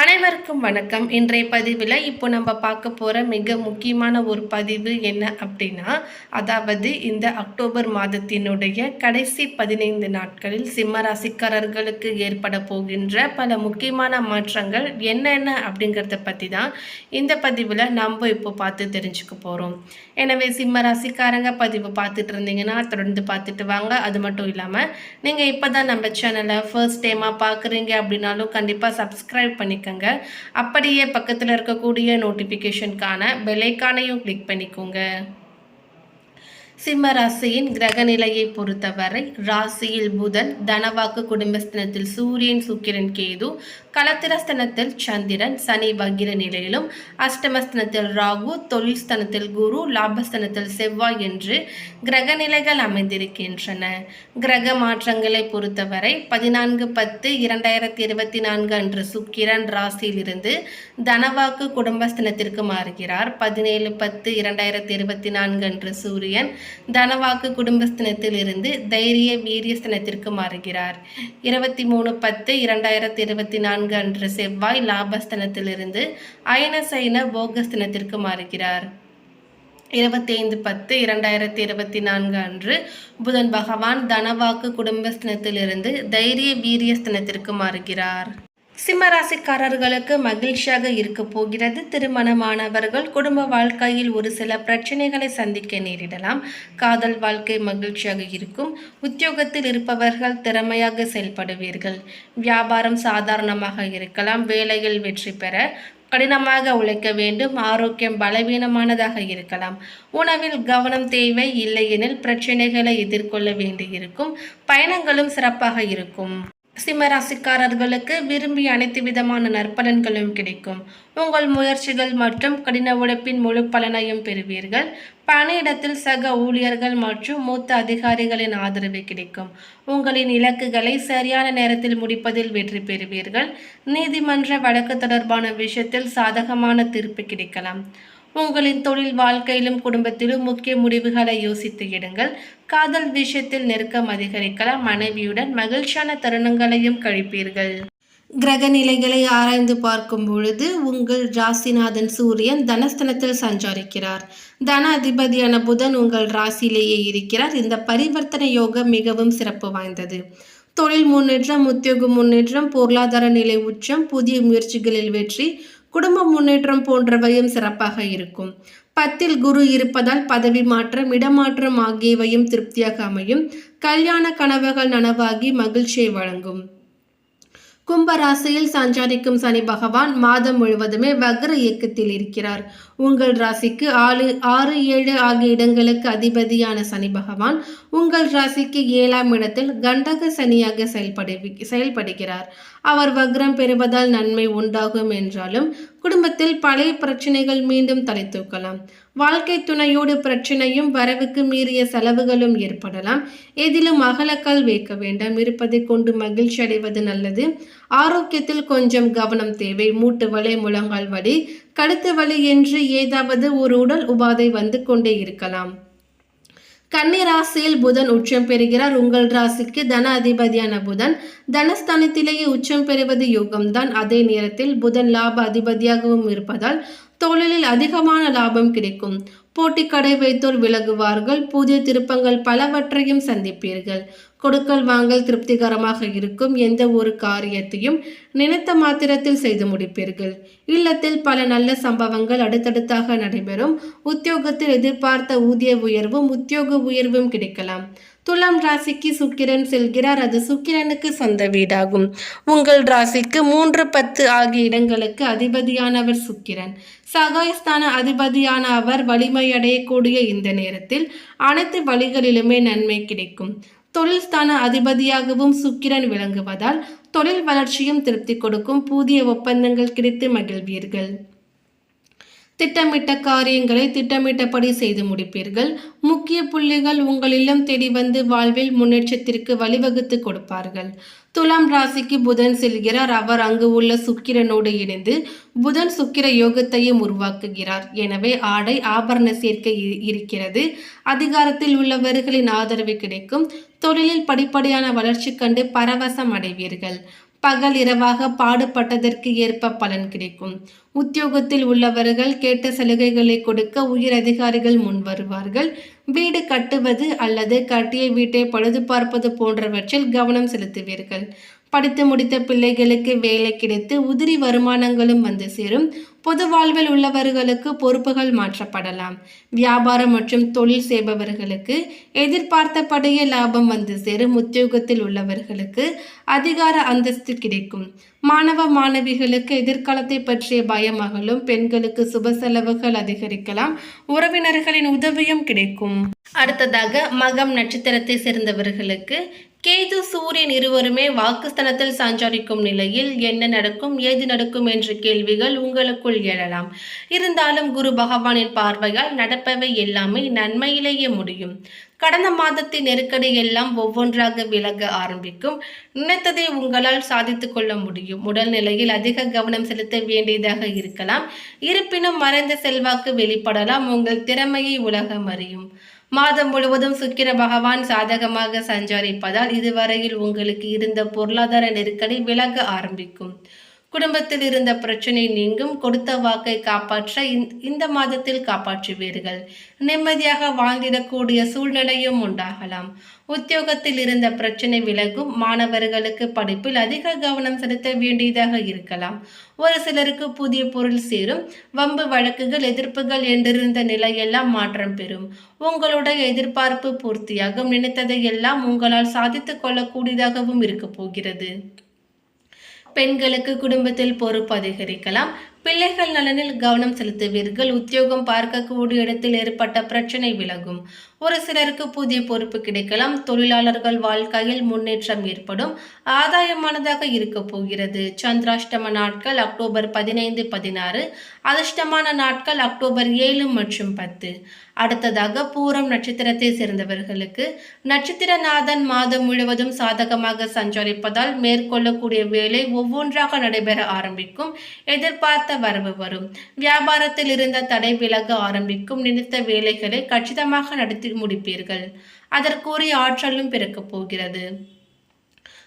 அனைவருக்கும் வணக்கம். இன்றைய பதிவில் இப்போ நம்ம பார்க்க போகிற மிக முக்கியமான ஒரு பதிவு என்ன அப்படின்னா அதாவது இந்த அக்டோபர் மாதத்தினுடைய கடைசி பதினைந்து நாட்களில் சிம்ம ராசிக்காரர்களுக்கு ஏற்பட போகின்ற பல முக்கியமான மாற்றங்கள் என்னென்ன அப்படிங்கிறத பற்றி தான் இந்த பதிவில் நம்ம இப்போ பார்த்து தெரிஞ்சுக்க போகிறோம் எனவே சிம்ம ராசிக்காரங்க பதிவு பார்த்துட்டு இருந்தீங்கன்னா தொடர்ந்து பார்த்துட்டு வாங்க. அது மட்டும் இல்லாமல் நீங்கள் இப்போ தான் நம்ம சேனலை ஃபர்ஸ்ட் டைமாக பார்க்குறீங்க அப்படின்னாலும் கண்டிப்பாக சப்ஸ்கிரைப் பண்ணிக்கோங்க அப்படியே பக்கத்தில் இருக்கக்கூடிய நோட்டிஃபிகேஷனுக்கான பெலைக்கானையும் கிளிக் பண்ணிக்கோங்க. சிம்ம ராசியின் கிரக நிலையை பொறுத்தவரை ராசியில் புதன் தனவாக்கு குடும்பஸ்தனத்தில் சூரியன் சுக்கிரன் கேது களத்திரஸ்தனத்தில் சந்திரன் சனி வகிர நிலையிலும் அஷ்டமஸ்தனத்தில் ராகு தொழில் ஸ்தனத்தில் குரு லாபஸ்தனத்தில் செவ்வாய் என்று கிரக நிலைகள் அமைந்திருக்கின்றன. கிரக மாற்றங்களை பொறுத்தவரை பதினான்கு பத்து இரண்டாயிரத்தி இருபத்தி நான்கு அன்று சுக்கிரன் ராசியிலிருந்து தனவாக்கு குடும்பஸ்தனத்திற்கு மாறுகிறார். பதினேழு பத்து இரண்டாயிரத்தி இருபத்தி நான்கு அன்று சூரியன் தனவாக்கு குடும்பஸ்தனத்தில் இருந்து தைரிய வீரியஸ்தனத்திற்கு மாறுகிறார். இருபத்தி மூணு பத்து இரண்டாயிரத்தி இருபத்தி நான்கு அன்று செவ்வாய் லாபஸ்தனத்திலிருந்து அயனசைன போகஸ்தனத்திற்கு மாறுகிறார். இருபத்தி ஐந்து பத்து இரண்டாயிரத்தி இருபத்தி நான்கு அன்று புதன் பகவான் தனவாக்கு குடும்பஸ்தனத்திலிருந்து தைரிய வீரியஸ்தனத்திற்கு மாறுகிறார். சிம்மராசிக்காரர்களுக்கு மகிழ்ச்சியாக இருக்க போகிறது. திருமணமானவர்கள் குடும்ப வாழ்க்கையில் ஒரு சில பிரச்சனைகளை சந்திக்க நேரிடலாம். காதல் வாழ்க்கை மகிழ்ச்சியாக இருக்கும். உத்தியோகத்தில் இருப்பவர்கள் திறமையாக செயல்படுவீர்கள். வியாபாரம் சாதாரணமாக இருக்கலாம். வேலையில் வெற்றி பெற கடினமாக உழைக்க வேண்டும். ஆரோக்கியம் பலவீனமானதாக இருக்கலாம். உணவில் கவனம் தேவை இல்லையெனில் பிரச்சனைகளை எதிர்கொள்ள வேண்டியிருக்கும். பயணங்களும் சிறப்பாக இருக்கும். சிம்மராசிக்காரர்களுக்கு விரும்பிய அனைத்து விதமான நற்பலன்களும் கிடைக்கும். உங்கள் முயற்சிகள் மற்றும் கடின உழைப்பின் முழு பலனையும் பெறுவீர்கள். பணியிடத்தில் சக ஊழியர்கள் மற்றும் மூத்த அதிகாரிகளின் ஆதரவு கிடைக்கும். உங்களின் இலக்குகளை சரியான நேரத்தில் முடிப்பதில் வெற்றி பெறுவீர்கள். நீதிமன்ற வழக்கு தொடர்பான விஷயத்தில் சாதகமான தீர்ப்பு கிடைக்கலாம். உங்களின் தொழில் வாழ்க்கையிலும் குடும்பத்திலும் முக்கிய முடிவுகளை யோசித்து எடுங்கள். காதல் விஷயத்தில் நெருக்கம் அதிகரிக்கலாம். மனைவியுடன் மகிழ்ச்சியான தருணங்களையும் கழிப்பீர்கள். கிரக நிலைகளை ஆராய்ந்து பார்க்கும் பொழுது உங்கள் ராசிநாதன் சூரியன் தனஸ்தனத்தில் சஞ்சரிக்கிறார். தன அதிபதியான புதன் உங்கள் ராசியிலேயே இருக்கிறார். இந்த பரிவர்த்தனை யோகம் மிகவும் சிறப்பு வாய்ந்தது. தொழில் முன்னேற்றம் உத்தியோக முன்னேற்றம் பொருளாதார நிலை உச்சம் புதிய முயற்சிகளில் வெற்றி குடும்ப முன்னேற்றம் போன்றவையும் சிறப்பாக இருக்கும். பத்தில் குரு இருப்பதால் பதவி மாற்றம் இடமாற்றம் ஆகியவையும் திருப்தியாக அமையும். கல்யாண கனவுகள் நனவாகி மகிழ்ச்சியை வழங்கும். கும்பராசியில் சஞ்சாரிக்கும் சனி பகவான் மாதம் முழுவதுமே வக்ர இயக்கத்தில் இருக்கிறார். உங்கள் ராசிக்கு ஆறு ஆறு ஏழு ஆகிய இடங்களுக்கு அதிபதியான சனி பகவான் உங்கள் ராசிக்கு ஏழாம் இடத்தில் கண்டக சனியாக செயல்படு செயல்படுகிறார். அவர் வக்ரம் பெறுவதால் நன்மை உண்டாகும் என்றாலும் குடும்பத்தில் பழைய பிரச்சனைகள் மீண்டும் தலை தூக்கலாம். வாழ்க்கை துணையோடு பிரச்சனையும் வரவுக்கு மீறிய செலவுகளும் ஏற்படலாம். எதிலும் அகலக்கால் வைக்க வேண்டாம். இருப்பதை கொண்டு மகிழ்ச்சி அடைவது நல்லது. ஆரோக்கியத்தில் கொஞ்சம் கவனம் தேவை. மூட்டு வலி முழங்கால் வலி கழுத்து வலி என்று ஏதாவது ஒரு உடல் உபாதை வந்து கொண்டே இருக்கலாம். கன்னி ராசியில் புதன் உச்சம் பெறுகிறார். உங்கள் ராசிக்கு தன அதிபதியான புதன் தனஸ்தானத்திலேயே உச்சம் பெறுவது யோகம்தான். அதே நேரத்தில் புதன் லாப அதிபதியாகவும் இருப்பதால் தொழிலில் அதிகமான லாபம் கிடைக்கும். போட்டி கடை வைத்தோர் விலகுவார்கள். புதிய திருப்பங்கள் பலவற்றையும் சந்திப்பீர்கள். கொடுக்கல் வாங்கல் திருப்திகரமாக இருக்கும் எந்த ஒரு காரியத்தையும் நினைத்த மாத்திரத்தில் செய்து முடிப்பீர்கள். இல்லத்தில் பல நல்ல சம்பவங்கள் அடுத்தடுத்தாக நடைபெறும். உத்தியோகத்தில் எதிர்பார்த்த ஊதிய உயர்வும் உத்தியோக உயர்வும் கிடைக்கலாம். துலாம் ராசிக்கு சுக்கிரன் செல்கிறார். அது சுக்கிரனுக்கு சொந்த வீடாகும். உங்கள் ராசிக்கு மூன்று பத்து ஆகிய இடங்களுக்கு அதிபதியானவர் சுக்கிரன். சகாயஸ்தான அதிபதியான அவர் வலிமையடையக்கூடிய இந்த நேரத்தில் அனைத்து வழிகளிலுமே நன்மை கிடைக்கும். தொழில் ஸ்தான அதிபதியாகவும் சுக்கிரன் விளங்குவதால் தொழில் வளர்ச்சியும் திருப்தி கொடுக்கும் புதிய ஒப்பந்தங்கள் கிடைத்து மகிழ்வீர்கள். திட்டமிட்ட காரியங்களை திட்டமிட்டபடி செய்து முடிப்பீர்கள். முக்கிய புள்ளிகள் உங்கள் இல்லம் தேடி வந்து வாழ்வில் முன்னேற்றத்திற்கு வழிவகுத்து கொடுப்பார்கள். துலாம் ராசிக்கு புதன் செல்கிறார். அவர் அங்கு உள்ள சுக்கிரனோடு இணைந்து புதன் சுக்கிர யோகத்தையும் உருவாக்குகிறார். எனவே ஆடை ஆபரண சேர்க்கை இ- இருக்கிறது. அதிகாரத்தில் உள்ளவர்களின் ஆதரவு கிடைக்கும். தொழிலில் படிப்படியான வளர்ச்சி கண்டு பரவசம் அடைவீர்கள். பகல் இரவாக பாடுபட்டதற்கு ஏற்ப பலன் கிடைக்கும். உத்தியோகத்தில் உள்ளவர்கள் கேட்ட சலுகைகளை கொடுக்க உயர் அதிகாரிகள் முன் வருவார்கள். வீடு கட்டுவது அல்லது கட்டிய வீட்டை பழுது பார்ப்பது போன்றவற்றில் கவனம் செலுத்துவீர்கள். படித்து முடித்த பிள்ளைகளுக்கு வேலை கிடைத்து உதிரி வருமானங்களும் வந்து சேரும். பொது வாழ்வில் உள்ளவர்களுக்கு பொறுப்புகள் மாற்றப்படலாம். வியாபாரம் மற்றும் தொழில் செய்பவர்களுக்கு எதிர்பார்த்தபடியே லாபம் வந்து சேரும். உத்தியோகத்தில் உள்ளவர்களுக்கு அதிகார அந்தஸ்து கிடைக்கும். மாணவ மாணவிகளுக்கு எதிர்காலத்தை பற்றிய பயம் அகலும் பெண்களுக்கு சுப செலவுகள் அதிகரிக்கலாம். உறவினர்களின் உதவியும் கிடைக்கும். அடுத்ததாக மகம் நட்சத்திரத்தை சேர்ந்தவர்களுக்கு கேது சூரியன் இருவருமே வாக்குஸ்தலத்தில் சஞ்சரிக்கும் நிலையில் என்ன நடக்கும் ஏது நடக்கும் என்ற கேள்விகள் உங்களுக்குள் எழலாம். இருந்தாலும் குரு பகவானின் பார்வையால் நடப்பவை எல்லாமே நன்மையிலேயே முடியும். கடந்த மாதத்தின் நெருக்கடி எல்லாம் ஒவ்வொன்றாக விலக ஆரம்பிக்கும். நினைத்ததை உங்களால் சாதித்து கொள்ள முடியும். உடல்நிலையில் அதிக கவனம் செலுத்த வேண்டியதாக இருக்கலாம். இருப்பினும் மறைந்த செல்வாக்கு வெளிப்படலாம். உங்கள் திறமையை உலகம் அறியும். மாதம் முழுவதும் சுக்கிர பகவான் சாதகமாக சஞ்சரிப்பதால் இதுவரையில் உங்களுக்கு இருந்த பொருளாதார நெருக்கடி விலக ஆரம்பிக்கும். குடும்பத்தில் இருந்த பிரச்சனை நீங்கும் கொடுத்த வாக்கை காப்பாற்ற இந்த- இந்த மாதத்தில் காப்பாற்றுவீர்கள். நிம்மதியாக வாழ்ந்திடக்கூடிய சூழ்நிலையும் உண்டாகலாம். உத்தியோகத்தில் இருந்த பிரச்சனை விலகும் மாணவர்களுக்கு படிப்பில் அதிக கவனம் செலுத்த வேண்டியதாக இருக்கலாம். ஒரு சிலருக்கு புதிய பொருள் சேரும் வம்பு வழக்குகள் எதிர்ப்புகள் என்றிருந்த நிலையெல்லாம் மாற்றம் பெறும். உங்களுடைய எதிர்பார்ப்பு பூர்த்தியாகும். நினைத்ததை எல்லாம் உங்களால் சாதித்துக் கொள்ளக்கூடியதாகவும் இருக்கப் போகிறது. பெண்களுக்கு குடும்பத்தில் பொறுப்பு அதிகரிக்கலாம். பிள்ளைகள் நலனில் கவனம் செலுத்துவீர்கள். உத்தியோகம் பார்க்கக்கூடிய இடத்தில் ஏற்பட்ட பிரச்சனை விலகும். ஒரு சிலருக்கு புதிய பொறுப்பு கிடைக்கலாம். தொழிலாளர்கள் வாழ்க்கையில் முன்னேற்றம் ஏற்படும். ஆதாயமானதாக இருக்க போகிறது. சந்திராஷ்டம நாட்கள் அக்டோபர் பதினைந்து பதினாறு. அதிர்ஷ்டமான நாட்கள் அக்டோபர் ஏழு மற்றும் பத்து. அடுத்ததாக பூரம் நட்சத்திரத்தை சேர்ந்தவர்களுக்கு நட்சத்திரநாதன் மாதம் முழுவதும் சாதகமாக சஞ்சரிப்பதால் மேற்கொள்ளக்கூடிய வேலை ஒவ்வொன்றாக நடைபெற ஆரம்பிக்கும். எதிர்பார்த்த வரவு வரும். வியாபாரத்தில் இருந்த தடை விலக ஆரம்பிக்கும். நினைத்த வேலைகளை கச்சிதமாக நடத்தி முடிப்பீர்கள். அதற்குரிய ஆற்றலும் பிறக்கப் போகிறது.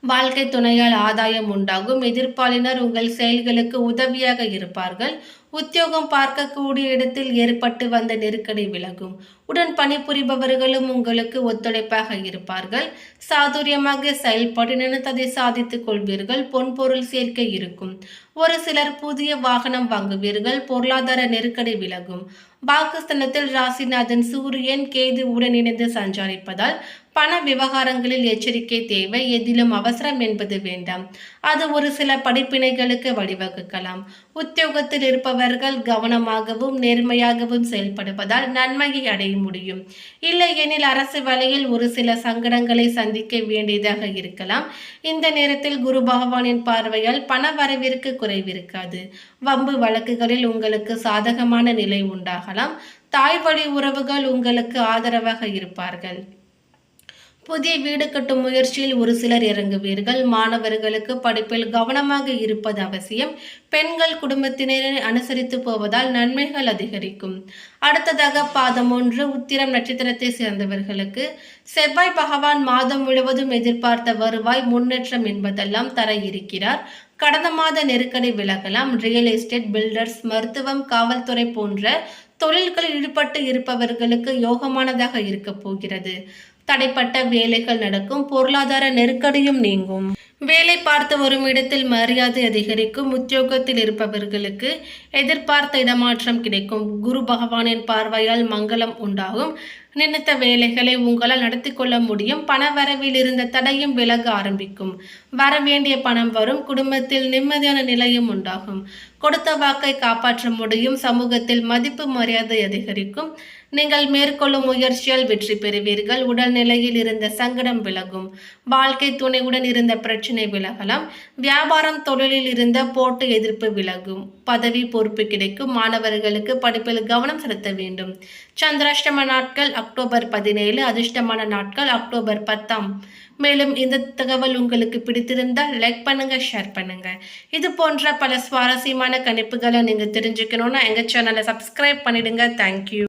வாழ்க்கை துணையால் ஆதாயம் உண்டாகும். எதிர்ப்பாளினர் உங்கள் செயல்களுக்கு உதவியாக இருப்பார்கள். உத்தியோகம் பார்க்கக்கூடிய இடத்தில் ஏற்பட்டு வந்த நெருக்கடி விலகும். உடன் பணிபுரிபவர்களும் உங்களுக்கு ஒத்துழைப்பாக இருப்பார்கள். சாதுரியமாக செயல்பட்டு நினைத்ததை சாதித்துக் கொள்வீர்கள். பொன்பொருள் சேர்க்கை இருக்கும். ஒரு சிலர் புதிய வாகனம் வாங்குவீர்கள். பொருளாதார நெருக்கடி விலகும். பாகிஸ்தானத்தில் ராசிநாதன் சூரியன் கேது உடன் இணைந்து சஞ்சாரிப்பதால் பண விவகாரங்களில் எச்சரிக்கை தேவை எதிலும் அவசரம் என்பது வேண்டாம். அது ஒரு சில படிப்பினைகளுக்கு வழிவகுக்கலாம். உத்தியோகத்தில் இருப்பவர்கள் கவனமாகவும் நேர்மையாகவும் செயல்படுவதால் நன்மையை அடைய முடியும். இல்லை எனில் அரசு வேலையில் ஒரு சில சங்கடங்களை சந்திக்க வேண்டியதாக இருக்கலாம். இந்த நேரத்தில் குரு பகவானின் பார்வையால் பண வரவிற்கு குறைவிருக்காது. வம்பு வழக்குகளில் உங்களுக்கு சாதகமான நிலை உண்டாகலாம். தாய் வழி உறவுகள் உங்களுக்கு ஆதரவாக இருப்பார்கள். புதிய வீடு கட்டும் முயற்சியில் ஒரு சிலர் இறங்குவீர்கள். மாணவர்களுக்கு படிப்பில் கவனமாக இருப்பது அவசியம். பெண்கள் குடும்பத்தினரை அனுசரித்து போவதால் நன்மைகள் அதிகரிக்கும். அடுத்ததாக பாதம் ஒன்று உத்திரம் நட்சத்திரத்தை சேர்ந்தவர்களுக்கு செவ்வாய் பகவான் மாதம் முழுவதும் எதிர்பார்த்த வருவாய் முன்னேற்றம் என்பதெல்லாம் தர இருக்கிறார். கடந்த மாத நெருக்கடி விலகலாம். ரியல் எஸ்டேட் பில்டர்ஸ் மருத்துவம் காவல்துறை போன்ற தொழில்களில் ஈடுபட்டு இருப்பவர்களுக்கு யோகமானதாக இருக்க போகிறது. தடைப்பட்ட வேலைகள் நடக்கும் பொருளாதார நெருக்கடியும் நீங்கும். வேலை பார்த்து வரும் இடத்தில் மரியாதை அதிகரிக்கும் உத்தியோகத்தில் இருப்பவர்களுக்கு எதிர்பார்த்த இடமாற்றம் கிடைக்கும். குரு பகவானின் பார்வையால் மங்களம் உண்டாகும். நினைத்த வேலைகளை உங்களால் நடத்தி கொள்ள முடியும். பண வரவில் இருந்த தடையும் விலக ஆரம்பிக்கும். வர வேண்டிய பணம் வரும். குடும்பத்தில் நிம்மதியான நிலையும் உண்டாகும். கொடுத்த வாக்கை காப்பாற்ற முடியும். சமூகத்தில் மதிப்பு மரியாதை அதிகரிக்கும். நீங்கள் மேற்கொள்ளும் முயற்சியால் வெற்றி பெறுவீர்கள். உடல்நிலையில் இருந்த சங்கடம் விலகும். வாழ்க்கை துணையுடன் இருந்த பிரச்சனை விலகலாம். வியாபாரம் தொழிலில் இருந்த போட்டு எதிர்ப்பு விலகும். பதவி பொறுப்பு கிடைக்கும். மாணவர்களுக்கு படிப்பில் கவனம் செலுத்த வேண்டும். சந்திராஷ்டம நாட்கள் அக்டோபர் பதினேழு. அதிர்ஷ்டமான நாட்கள் அக்டோபர் பத்தாம். மேலும் இந்த தகவல் உங்களுக்கு பிடித்திருந்தால் லைக் பண்ணுங்க ஷேர் பண்ணுங்க. இது போன்ற பல சுவாரஸ்யமான கணிப்புகளை நீங்க தெரிஞ்சுக்கணும்னா எங்க சேனலை சப்ஸ்கிரைப் பண்ணிடுங்க. தேங்க்யூ